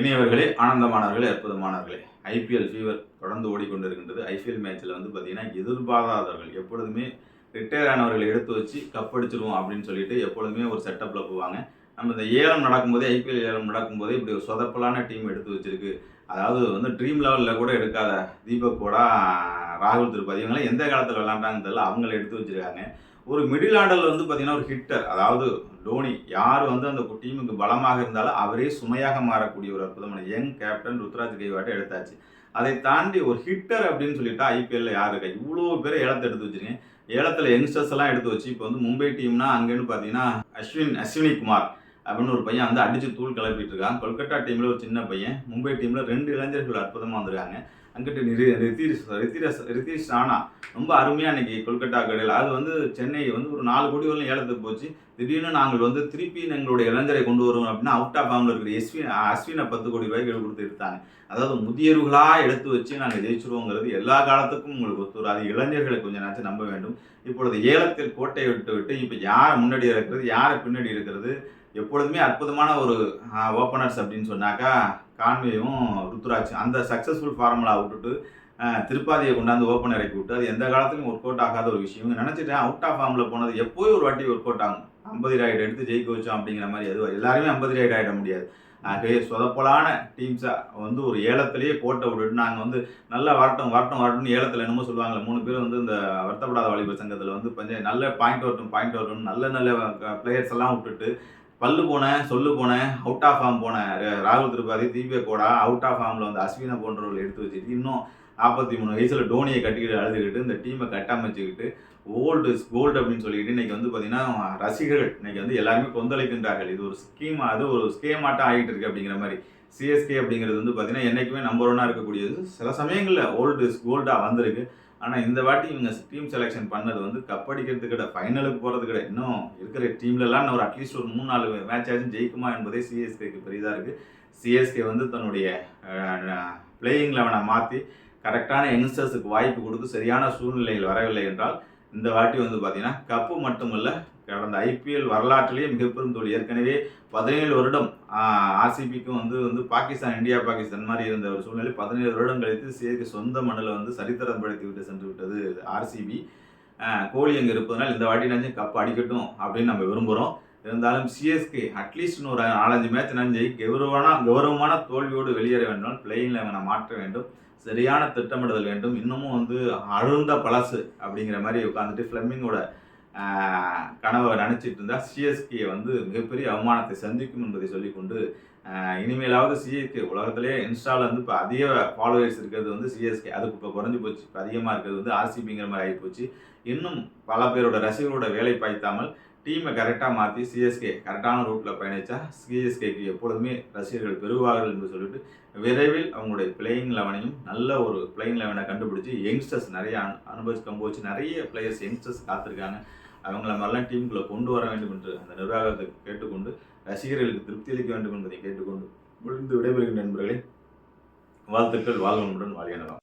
இனியவர்களே ஆனந்தமானவர்களே அற்புதமானவர்களே. IPL fever தொடர்ந்து ஓடிக்கொண்டிருக்கின்றது. IPL மேட்ச்சில் வந்து பார்த்தீங்கன்னா எதிர்பாராதவர்கள் எப்பொழுதுமே ரிட்டையர் ஆனவர்களை எடுத்து வச்சு கப் அடிச்சிருவோம் அப்படின்னு சொல்லிட்டு எப்பொழுதுமே ஒரு செட்டப்பில் போவாங்க. நம்ம இந்த ஏலம் நடக்கும்போதே ஐபிஎல் ஏலம் நடக்கும்போதே இப்படி ஒரு சொதப்பலான டீம் எடுத்து வச்சிருக்கு. அதாவது வந்து ட்ரீம் லெவலில் கூட எடுக்காத தீபக் கூட ராகுல் திருப்பதி இவங்களாம் எந்த காலத்தில் விளாண்டாங்கன்னு தெரியல. அவங்கள எடுத்து வச்சிருக்காங்க. ஒரு மிடில் ஆர்டரில் வந்து பார்த்தீங்கன்னா ஒரு ஹிட்டர் அதாவது டோனி யார் வந்து அந்த டீமுக்கு பலமாக இருந்தாலும் அவரே சுமையாக மாறக்கூடிய ஒரு அற்புதமான யங் கேப்டன் ருத்ராஜ் கைவாட்டை எடுத்தாச்சு. அதை தாண்டி ஒரு ஹிட்டர் அப்படின்னு சொல்லிட்டா ஐபிஎல்ல யார் இருக்கா இவ்வளோ பேர் ஏலத்தை எடுத்து வச்சிருக்கேன். ஏலத்தில் யங்ஸ்டர்ஸ் எல்லாம் எடுத்து வச்சு இப்போ வந்து மும்பை டீம்னா அங்கேன்னு பார்த்தீங்கன்னா அஸ்வின் அஸ்வினி குமார் அப்படின்னு ஒரு பையன் வந்து அடித்து தூள் கிளப்பிட்டு இருக்கான். கொல்கட்டா டீமில் ஒரு சின்ன பையன். மும்பை டீமில் ரெண்டு இளைஞர்கள் அற்புதமாக வந்திருக்காங்க. அங்கிட்டு நிறு ரித்தீஷ் ரித்திரஸ் ரித்தீஷ் ராணா. ரொம்ப அருமையாக இன்னைக்கு கொல்கட்டா கடையில். அது வந்து சென்னை வந்து ஒரு நாலு கோடி வரலாம் ஏலத்துக்கு போச்சு. திடீர்னு நாங்கள் வந்து திருப்பி எங்களுடைய இளைஞரை கொண்டு வருவோம் அப்படின்னா அவுட் ஆஃப் ஃபார்மில் இருக்கிற எஸ்வின் அஸ்வினை பத்து கோடி ரூபாய்க்கு கொடுத்து எடுத்தாங்க. அதாவது முதியவர்களாக எடுத்து வச்சு நாங்கள் ஜெயிச்சிருவோங்கிறது எல்லா காலத்துக்கும் உங்களுக்கு ஒத்து அது இளைஞர்களை கொஞ்சம் நாச்சும் நம்ப வேண்டும். இப்பொழுது ஏலத்தில் கோட்டையை விட்டு விட்டு இப்போ யாரை முன்னாடி இருக்கிறது யாரை பின்னாடி இருக்கிறது எப்பொழுதுமே அற்புதமான ஒரு ஓப்பனர்ஸ் அப்படின்னு சொன்னாக்கா கான்வேயும் ருத்துராஜ் அந்த சக்ஸஸ்ஃபுல் ஃபார்முலா விட்டுட்டு திருப்பாதியை கொண்டாந்து ஓப்பன் இறக்கி விட்டு அது எந்த காலத்துலையும் ஒர்க் அவுட் ஆகாத ஒரு விஷயம். நினச்சிட்டேன் அவுட் ஆஃப் ஃபார்மில் போனது எப்போயும் ஒரு வாட்டி ஒர்க் அவுட் ஆகும். ஐம்பது ராய்டு எடுத்து ஜெயிக்க வச்சோம் அப்படிங்கிற மாதிரி அது எல்லாருமே ஐம்பது ராய்டு ஆகிட முடியாது. ஆகவே சொதப்பலான டீம்ஸாக வந்து ஒரு ஏலத்திலேயே கோட்டை விட்டுட்டு நாங்கள் வந்து நல்லா வரட்டும் வரட்டும் வரட்டும்னு ஏலத்தில் என்னமோ சொல்லுவாங்களே மூணு பேர் வந்து இந்த வருத்தப்படாத வாலிபர் சங்கத்தில் வந்து கொஞ்சம் நல்ல பாயிண்ட் வரட்டும் பாயிண்ட் வரட்டும் நல்ல நல்ல பிளேயர்ஸ் எல்லாம் விட்டுட்டு பல்லு போனேன் சொல்லு போனேன் அவுட் ஆஃப் ஃபார்ம் போனேன் ராகுல் திரிபாதி தீபக் கோடா அவுட் ஆஃப் ஃபார்மில் வந்து அஸ்வினை போன்றவர்கள் எடுத்து வச்சுட்டு இன்னும் நாற்பத்தி மூணு வயசில் டோனியை கட்டிக்கிட்டு அழுதுகிட்டு இந்த டீமை கட்டமைச்சுக்கிட்டு ஓல்டு கோல்டு அப்படின்னு சொல்லிட்டு இன்றைக்கி வந்து பார்த்தீங்கன்னா ரசிகர்கள் இன்றைக்கி வந்து எல்லாருமே கொந்தளிக்கின்றார்கள். இது ஒரு ஸ்கீம் அது ஒரு ஸ்கேமாட்டம் ஆகிட்டு இருக்கு அப்படிங்கிற மாதிரி. சிஎஸ்கே அப்படிங்கிறது வந்து பார்த்தீங்கன்னா என்றைக்குமே நம்பர் ஒன்னாக இருக்கக்கூடியது. சில சமயங்களில் ஓல்டு கோல்டாக வந்திருக்கு. ஆனால் இந்த வாட்டி இவங்க டீம் செலெக்ஷன் பண்ணது வந்து கப் அடிக்கிறது கிடையாது. ஃபைனலுக்கு போகிறது கிடையாது. இன்னும் இருக்கிற டீம்லலாம் ஒரு அட்லீஸ்ட் ஒரு மூணு நாலு மேட்ச் ஆச்சும் ஜெயிக்குமா என்பதே சிஎஸ்கேக்கு பெரிதாக இருக்குது சிஎஸ்கே வந்து தன்னுடைய பிளேயிங் லெவனை மாற்றி கரெக்டான யங்ஸ்டர்ஸுக்கு வாய்ப்பு கொடுத்து சரியான சூழ்நிலையில் வரவில்லை என்றால் இந்த வாட்டி வந்து பார்த்தீங்கன்னா கப்பு மட்டுமல்ல கடந்த ஐபிஎல் வரலாற்றிலேயே மிகப்பெரும் தோல்வி. ஏற்கனவே பதினேழு வருடம் ஆர்சிபிக்கும் வந்து வந்து பாகிஸ்தான் இந்தியா பாகிஸ்தான் மாதிரி இருந்த ஒரு சூழ்நிலை பதினேழு வருடம் கழித்து சேர்க்க சொந்த மண்ணில் வந்து சரித்திரம் படுத்தி விட்டு சென்று விட்டது ஆர்சிபி கோலி அங்கே இருப்பதனால் இந்த வாட்டி நினைச்சு கப் அடிக்கட்டும் அப்படின்னு நம்ம விரும்புகிறோம் இருந்தாலும் சிஎஸ்கே அட்லீஸ்ட் இன்னும் ஒரு நாலஞ்சு மேட்ச் நஞ்சை கௌரவமான கௌரவமான தோல்வியோடு வெளியேற வேண்டும் பிளேயிங் லெவனை மாற்ற வேண்டும். சரியான திட்டமிடுதல் வேண்டும். இன்னமும் வந்து அழுந்த பழசு அப்படிங்கிற மாதிரி உட்காந்துட்டு ஃப்ளெமிங்கோட கனவை நினச்சிட்டு இருந்தால் சிஎஸ்கே வந்து மிகப்பெரிய அவமானத்தை சந்திக்கும் என்பதை சொல்லிக்கொண்டு இனிமேலாவது சிஎஸ்கே உலகத்திலே இன்ஸ்டாவில் வந்து இப்போ அதிக ஃபாலோவர்ஸ் இருக்கிறது வந்து சிஎஸ்கே அதுக்கு இப்போ குறைஞ்சி போச்சு. இப்போ அதிகமாக இருக்கிறது வந்து ஆர்சிபிங்கிற மாதிரி ஆகி போச்சு. இன்னும் பல பேரோட ரசிகர்களோட வேலை பாய்த்தாமல் டீமை கரெக்டாக மாற்றி சிஎஸ்கே கரெக்டான ரூட்டில் பயணித்தா சிஎஸ்கேக்கு எப்பொழுதுமே ரசிகர்கள் பெருவார்கள் என்று சொல்லிட்டு விரைவில் அவங்களுடைய பிளேயிங் லெவனையும் நல்ல ஒரு பிளேயிங் லெவனை கண்டுபிடிச்சி யங்ஸ்டர்ஸ் நிறைய அனு- அனுபவிச்சு கம்போச்சு நிறைய பிளேயர்ஸ் யங்ஸ்டர்ஸ் காத்திருக்காங்க. அவங்கள மாதிரிலாம் டீமுக்குள்ளே கொண்டு வர வேண்டும் என்று அந்த நிர்வாகத்தை கேட்டுக்கொண்டு ரசிகர்களுக்கு திருப்தி அளிக்க வேண்டும் என்பதை கேட்டுக்கொண்டு முடிந்து விடைபெறுகின்ற நண்பர்களே வாழ்த்துக்கள் வாழ்வனுடன் வாழியனலாம்